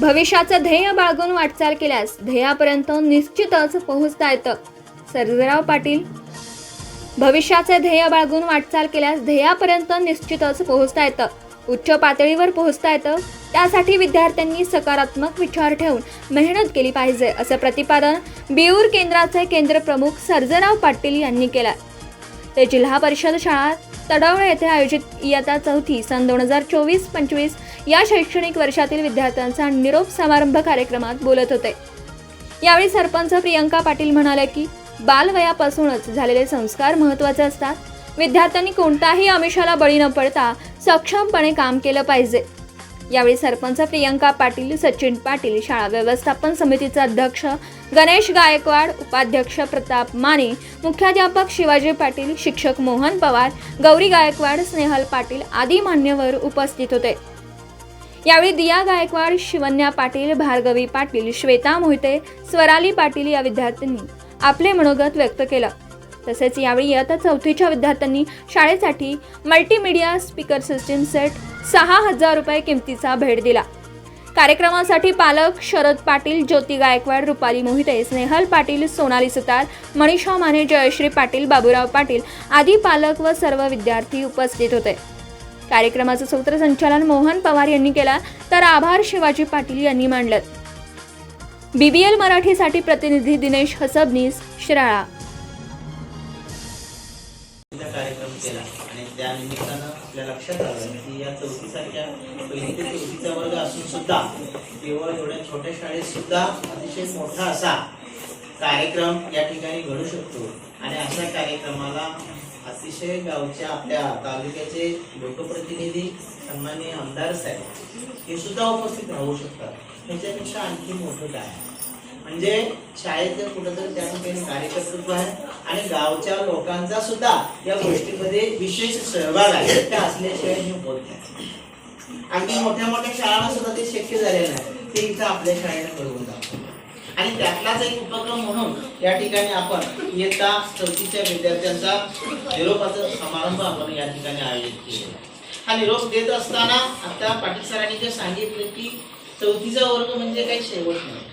भविष्याचं ध्येय बाळगून वाटचाल केल्यास ध्येयापर्यंत निश्चितच पोहोचता येतं. सर्जराव पाटील भविष्याचे ध्येय बाळगून वाटचाल केल्यास ध्येयापर्यंत निश्चितच पोहोचता येतं. उच्च पातळीवर पोहोचता येतं. त्यासाठी विद्यार्थ्यांनी सकारात्मक विचार ठेवून मेहनत केली पाहिजे असं प्रतिपादन बिऊर केंद्राचे केंद्र प्रमुख सर्जराव पाटील यांनी केलं ते जिल्हा परिषद शाळा तडवणे येथे आयोजित इयत्ता चौथी सन दोन हजार चोवीस पंचवीस या शैक्षणिक वर्षातील विद्यार्थ्यांचा निरोप समारंभ कार्यक्रमात बोलत होते. यावेळी सरपंच प्रियंका पाटील म्हणाल्या की बालवयापासूनच झालेले संस्कार महत्त्वाचे असतात. विद्यार्थ्यांनी कोणत्याही आमिषाला बळी न पडता सक्षमपणे काम केलं पाहिजे. यावेळी सरपंच प्रियंका पाटील सचिन पाटील शाळा व्यवस्थापन समितीचे अध्यक्ष गणेश गायकवाड उपाध्यक्ष प्रताप माने मुख्याध्यापक शिवाजी पाटील शिक्षक मोहन पवार गौरी गायकवाड स्नेहल पाटील आदी मान्यवर उपस्थित होते. यावेळी दिया गायकवाड शिवन्या पाटील भार्गवी पाटील श्वेता मोहिते स्वराली पाटील या विद्यार्थ्यांनी आपले मनोगत व्यक्त केलं. तसेच यावेळी इयत्ता चौथीच्या विद्यार्थ्यांनी शाळेसाठी मल्टीमीडिया स्पीकर सिस्टीम सेट सहा हजार रुपये किमतीचा भेट दिला. कार्यक्रमासाठी पालक शरद पाटील ज्योती गायकवाड रुपाली मोहिते स्नेहल पाटील सोनाली सुतार मनीषा माने जयश्री पाटील बाबूराव पाटील आदी पालक व सर्व विद्यार्थी उपस्थित होते. कार्यक्रमाचं सूत्रसंचालन मोहन पवार यांनी केला तर आभार शिवाजी पाटील यांनी मांडलं. बीबीएल मराठीसाठी प्रतिनिधी दिनेश हसबनीस शिराळा. केला आणि त्या निमित्तानं आपल्या लक्षात आलं. की या चौथीसारख्या पहिली ते चौथीचा वर्ग असून सुद्धा केवळ एवढ्या छोट्या शाळेत सुद्धा अतिशय मोठा असा कार्यक्रम या ठिकाणी घडू शकतो. आणि अशा कार्यक्रमाला अतिशय गावच्या आपल्या तालुक्याचे लोकप्रतिनिधी सन्माननीय आमदार साहेब हे सुद्धा उपस्थित राहू शकतात. ह्याच्यापेक्षा आणखी मोठं काय? आहे? म्हणजे शाळेचं कुठंतरी त्या ठिकाणी कार्यकर्तृत्व आहे आणि गावच्या लोकांचा सुद्धा या गोष्टीमध्ये विशेष सहभाग आहे. त्या असल्याशिवाय हे होत नाही. अगदी मोठ्या मोठ्या शाळांना सुद्धा ते शक्य झालेलं नाही ते इथं आपल्या शाळेने करून आणि त्यातलाच एक उपक्रम म्हणून या ठिकाणी आपण इयत्ता चौथीच्या विद्यार्थ्यांचा निरोपाचा समारंभ आपण या ठिकाणी आयोजित केला हा निरोप देत असताना आता पाटील सरांनी जे सांगितलं की चौथीचा वर्ग म्हणजे काही शेवट नाही.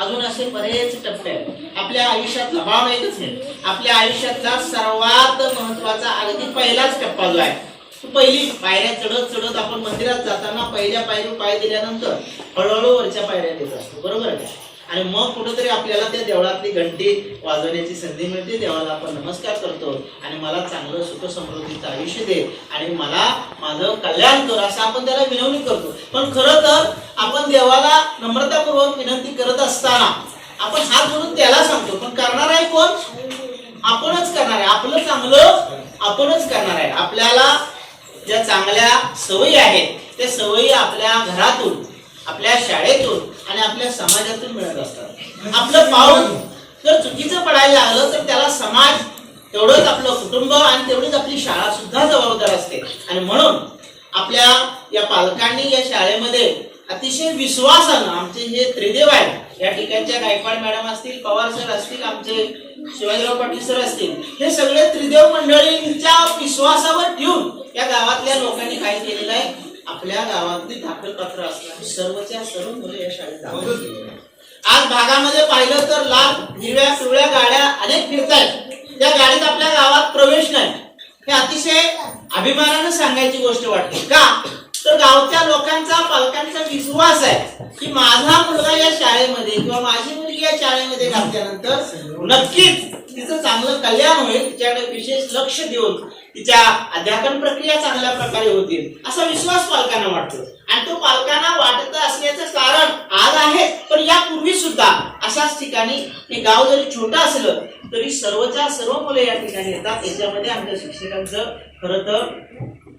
अजून असे बरेच टप्पे आहेत. आपल्या आयुष्यातला भाव एकच नाही आपल्या आयुष्यातला सर्वात महत्त्वाचा अगदी पहिलाच टप्पा जो आहे तो पहिली पायऱ्या चढत चढत आपण मंदिरात जाताना पहिल्या पायरी पाय दिल्यानंतर हळूहळू वरच्या पायऱ्या देत असतो. बरोबर आहे आणि मग कुठंतरी आपल्याला त्या देवळातली घंटी वाजवण्याची संधी मिळते. देवाला आपण नमस्कार करतो आणि मला चांगलं सुख समृद्धीचं आयुष्य दे आणि मला माझं कल्याण कर असं आपण त्याला विनवणी करतो. पण खरं तर आपण देवाला नम्रतापूर्वक विनंती करत असताना आपण हात जोडून त्याला सांगतो पण करणार आहे कोण? आपणच करणार आहे. आपलं चांगलं आपणच करणार आहे. आपल्याला ज्या चांगल्या सवयी आहेत त्या सवयी आपल्या घरातून आपल्या शाळेतून आणि आपल्या समाजातून मिळत असतात आपलं पाऊल जर चुकीचं पडायला लागलं तर त्याला समाज तेवढंच आपलं कुटुंब आणि तेवढीच आपली शाळा सुद्धा जबाबदार असते. आणि म्हणून आपल्या या पालकांनी या शाळेमध्ये अतिशय विश्वासानं आमचे जे त्रिदेव आहेत या ठिकाणच्या गायकवाड मॅडम असतील पवार सर असतील आमचे शिवाजीराव पाटील सर असतील हे सगळे त्रिदेव मंडळींच्या विश्वासावर ठेवून या गावातल्या लोकांनी काय केलेलं आहे? आपल्या गावातली दाखलपत्र असणारी सर्वच्या सर्व मुलं या शाळेत दाखल आहेत. आज भागामध्ये पाहिलं तर लाल हिरव्या पिवळ्या गाड्या अनेक फिरत आहेत त्या गाडीत आपल्या गावात प्रवेश नाही. हे अतिशय अभिमानानं सांगायची गोष्ट वाटते. का? तर गावच्या लोकांचा पालकांचा विश्वास आहे की माझा मुलगा या शाळेमध्ये किंवा माझी मुलगी या शाळेमध्ये घातल्यानंतर नक्कीच तिचं चांगलं कल्याण होईल तिच्याकडे विशेष लक्ष देऊन तिच्या अध्यापन प्रक्रिया चांगल्या प्रकारे होतील असा विश्वास पालकांना वाटतो. आणि तो पालकांना वाटत असण्याचं कारण आज आहे पण यापूर्वी सुद्धा अशाच ठिकाणी हे गाव जरी छोटं असलं तरी सर्वच्या सर्व मुले या ठिकाणी येतात. याच्यामध्ये आमच्या शिक्षकांचं खरं तर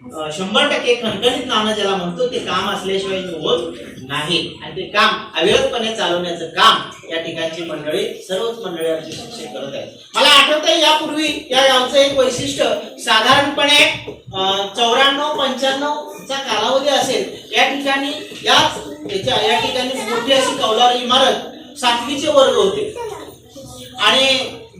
शंभर टक्के खणखणीत नाणं ज्याला म्हणतो ते काम असल्याशिवाय होत नाही. आणि ते काम अविरतपणे चालवण्याचं काम या ठिकाणची मंडळी सर्वच मंडळी आमचे शिक्षक करत आहेत. मला आठवतंय यापूर्वी या गावचं एक वैशिष्ट्य साधारणपणे चौऱ्याण्णव पंच्याण्णव चा कालावधी असेल या ठिकाणी याच याच्या या ठिकाणी मोठी अशी कौलार इमारत सातवीचे वर्ग होते. आणि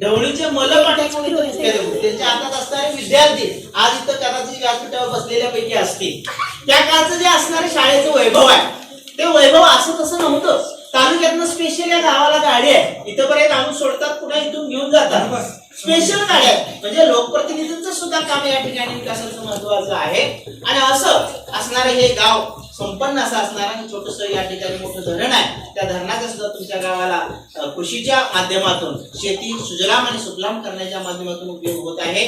ढवळीचे मलपाटे त्यांच्या हातात असणारे विद्यार्थी आज इथं कदाचित व्यासपीठावर बसलेल्या पैकी असतील. त्या काळचं जे असणारे शाळेचं वैभव आहे ते वैभव असं तसं नव्हतं. तालुक्यातनं स्पेशल या गावाला गाडी आहे. इथपर्यंत आणून सोडतात पुन्हा इथून घेऊन जातात. स्पेशल गाड्या आहेत. म्हणजे लोकप्रतिनिधींचं सुद्धा काम या ठिकाणी विकासाचं महत्वाचं आहे. आणि असं असणारं हे गाव संपन्न असा असणारा आणि छोटस या ठिकाणी मोठं धरण आहे. त्या धरणाचा सुद्धा तुमच्या गावाला कृषीच्या माध्यमातून शेती सुजलाम आणि सुजलाम करण्याच्या माध्यमातून उपयोग होत आहे.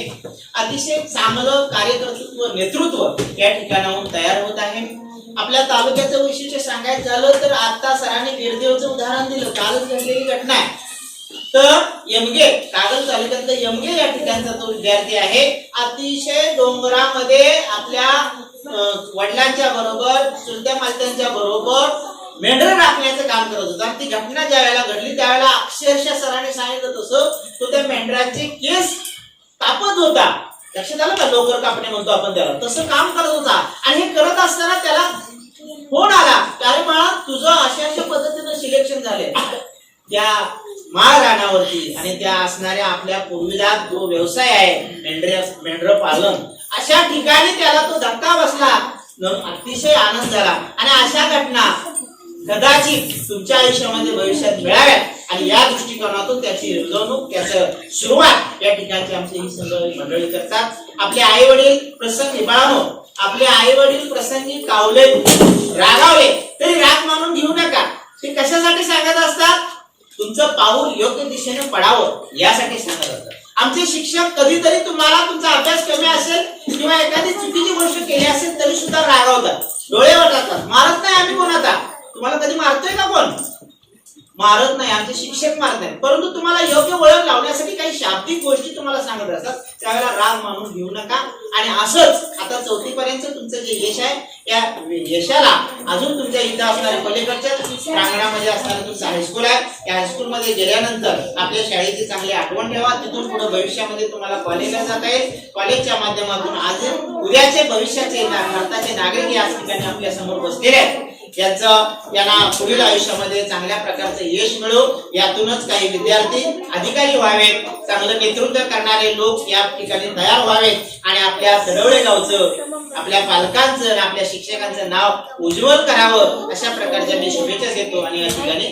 अतिशय चांगलं कार्यकर्तृत्व नेतृत्व या ठिकाणाहून तयार होत आहे. आपल्या तालुक्याचं वैशिष्ट्य सांगायचं झालं तर आता सरांनी गिरदेवचं उदाहरण दिलं. कालच घडलेली घटना आहे. तर यमगे कागल तालुक्यातलं यमगे या ठिकाणचा तो विद्यार्थी आहे. अतिशय डोंगरामध्ये आपल्या वडिलांच्या बरोबर चुलत्या मालत्यांच्या बरोबर मेंढर राखण्याचं काम करत होता. आणि ती घटना ज्या वेळेला घडली त्यावेळेला अक्षरशः सरांनी सांगितलं तसं तो त्या मेंढराचे केस कापत होता. लक्षात आलं का? लोकर कापणे म्हणतो आपण त्याला. तसं काम करत होता. आणि हे करत असताना त्याला फोन आला. कारण तुझं अशा अशा पद्धतीनं सिलेक्शन झाले त्या माळ रानावरती आणि त्या असणाऱ्या आपल्या पूर्वीला जो व्यवसाय आहे मेंढर मेंढर पालन अशा ठिकाणी त्याला तो धक्का बसला. अतिशय आनंद झाला. आणि अशा घटना कदाचित तुमच्या आयुष्यामध्ये भविष्यात मिळाव्यात आणि या दृष्टिकोनातून त्याची रुजवणूक त्याचं सुरुवात या ठिकाणची आमची ही सगळी मंडळी करतात. आपले आई वडील प्रसंगी बाळानो आपले आई वडील प्रसंगी कावले रागावले तरी राग मानून घेऊ नका. ते कशासाठी सांगत असतात? तुमचं पाऊल योग्य दिशेने पडावं यासाठी सांगत असतात. आमचे शिक्षक कधीतरी तुम्हाला तुमचा अभ्यास कमी असेल किंवा एखादी चुकीची गोष्ट केली असेल तरी सुद्धा रागावतात डोळे वाटतात मारत नाही आम्ही कोणाचा तुम्हाला कधी मारतोय का कोण मारत नाही आमचे शिक्षक मारत नाही. परंतु तुम्हाला योग्य वळण लावण्यासाठी काही शाब्दिक गोष्टी तुम्हाला सांगत असतात. त्यावेळेला राग मानून घेऊ नका. आणि असंच आता चौथी पर्यंत तुमचं जे यश आहे या यशाला अजून तुमच्या इथं असणारे पलीकडच्या प्रांगणामध्ये असणारं तुमचं हायस्कूल आहे. त्या हायस्कूलमध्ये गेल्यानंतर आपल्या शाळेची चांगली आठवण ठेवा. तिथून पुढे भविष्यामध्ये तुम्हाला कॉलेजला जाता येईल. कॉलेजच्या माध्यमातून आज उद्याचे भविष्याचे भारताचे नागरिक या ठिकाणी आपल्यासमोर बसलेले आहेत. यांचं यांना पुढील आयुष्यामध्ये चांगल्या प्रकारचं यश मिळो यातूनच काही विद्यार्थी अधिकारी व्हावेत चांगलं नेतृत्व करणारे लोक या ठिकाणी तयार व्हावेत आणि आपल्या सडवळे गावचं आपल्या पालकांचं आणि आपल्या शिक्षकांचं नाव उज्ज्वल करावं अशा प्रकारच्या मी शुभेच्छा देतो आणि या ठिकाणी